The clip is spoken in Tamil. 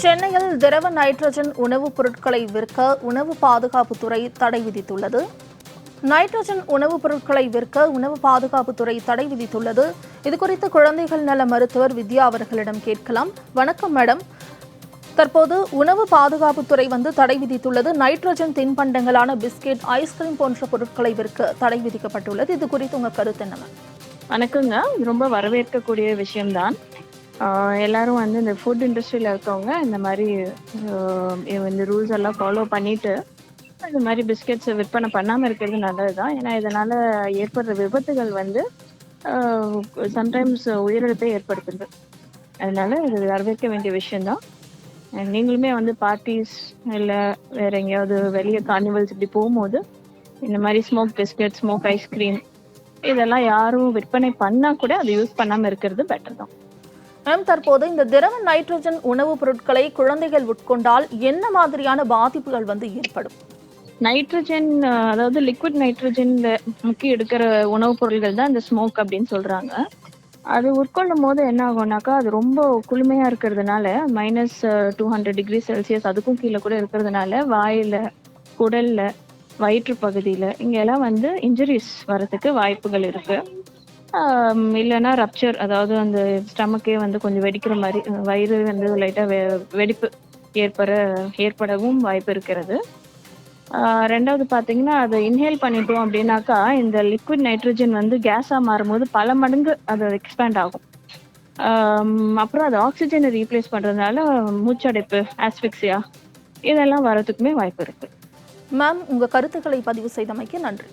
சென்னையில் திரவ நைட்ரஜன் உணவுப் பொருட்களை விற்க உணவு பாதுகாப்புத்துறை தடை விதித்துள்ளது. நைட்ரஜன் உணவுப் பொருட்களை விற்க உணவு பாதுகாப்புத்துறை தடை விதித்துள்ளது. இதுகுறித்து குழந்தைகள் நல மருத்துவர் வித்யா அவர்களிடம் கேட்கலாம். வணக்கம் மேடம். தற்போது உணவு பாதுகாப்புத்துறை வந்து தடை விதித்துள்ளது. நைட்ரஜன் தின்பண்டங்களான பிஸ்கெட் ஐஸ்கிரீம் போன்ற பொருட்களை விற்க தடை விதிக்கப்பட்டுள்ளது. இது குறித்து உங்க கருத்து என்ன வணக்கங்க. ரொம்ப வரவேற்கக்கூடிய விஷயம்தான். எல்லாரும் வந்து இந்த ஃபுட் இண்டஸ்ட்ரியில் இருக்கவங்க இந்த மாதிரி இந்த ரூல்ஸ் எல்லாம் ஃபாலோ பண்ணிட்டு இந்த மாதிரி பிஸ்கெட்ஸை விற்பனை பண்ணாமல் இருக்கிறது நல்லது தான் ஏன்னா இதனால் ஏற்படுற விபத்துகள் வந்து சம்டைம்ஸ் உயிரிழப்பை ஏற்படுத்துது. அதனால இது வரவேற்க வேண்டிய விஷயம்தான். நீங்களுமே வந்து பார்ட்டிஸ் இல்லை வேற எங்கேயாவது வெளியே கார்னிவல்ஸ் இப்படி போகும்போது இந்த மாதிரி ஸ்மோக் பிஸ்கெட் ஸ்மோக் ஐஸ்கிரீம் இதெல்லாம் யாரும் விற்பனை பண்ணால் கூட அதை யூஸ் பண்ணாமல் இருக்கிறது பெட்டர் தான். மேம் தற்போது இந்த திரவ நைட்ரஜன் உணவுப் பொருட்களை குழந்தைகள் உட்கொண்டால் என்ன மாதிரியான பாதிப்புகள் வந்து ஏற்படும்? நைட்ரஜன் அதாவது லிக்விட் நைட்ரஜன்ல முக்கி எடுக்கிற உணவுப் பொருள்கள் தான் இந்த ஸ்மோக் அப்படின்னு சொல்றாங்க. அது உட்கொள்ளும் போது என்ன ஆகும்னாக்கா அது ரொம்ப குளுமையா இருக்கிறதுனால minus two hundred degree Celsius அதுக்கும் கீழே கூட இருக்கிறதுனால வாயில குடல்ல வயிற்று பகுதியில இங்கெல்லாம் வந்து இன்ஜுரிஸ் வரதுக்கு வாய்ப்புகள் இருக்கு. இல்லைன்னா ரப்சர் அதாவது அந்த ஸ்டமக்கே வந்து கொஞ்சம் வெடிக்கிற மாதிரி வயிறு வந்து லைட்டாக வெ வெடிப்பு ஏற்பட ஏற்படவும் வாய்ப்பு இருக்கிறது. ரெண்டாவது பார்த்தீங்கன்னா அதை இன்ஹேல் பண்ணிட்டோம் அப்படின்னாக்கா இந்த லிக்விட் நைட்ரஜன் வந்து கேஸாக மாறும்போது பல மடங்கு அது எக்ஸ்பேண்ட் ஆகும். அப்புறம் அது ஆக்சிஜனை ரீப்ளேஸ் பண்ணுறதுனால மூச்சடைப்பு ஆஸ்பிக்ஸியா இதெல்லாம் வரதுக்குமே வாய்ப்பு இருக்கு. மேம் உங்கள் கருத்துக்களை பதிவு செய்தமைக்கு நன்றி.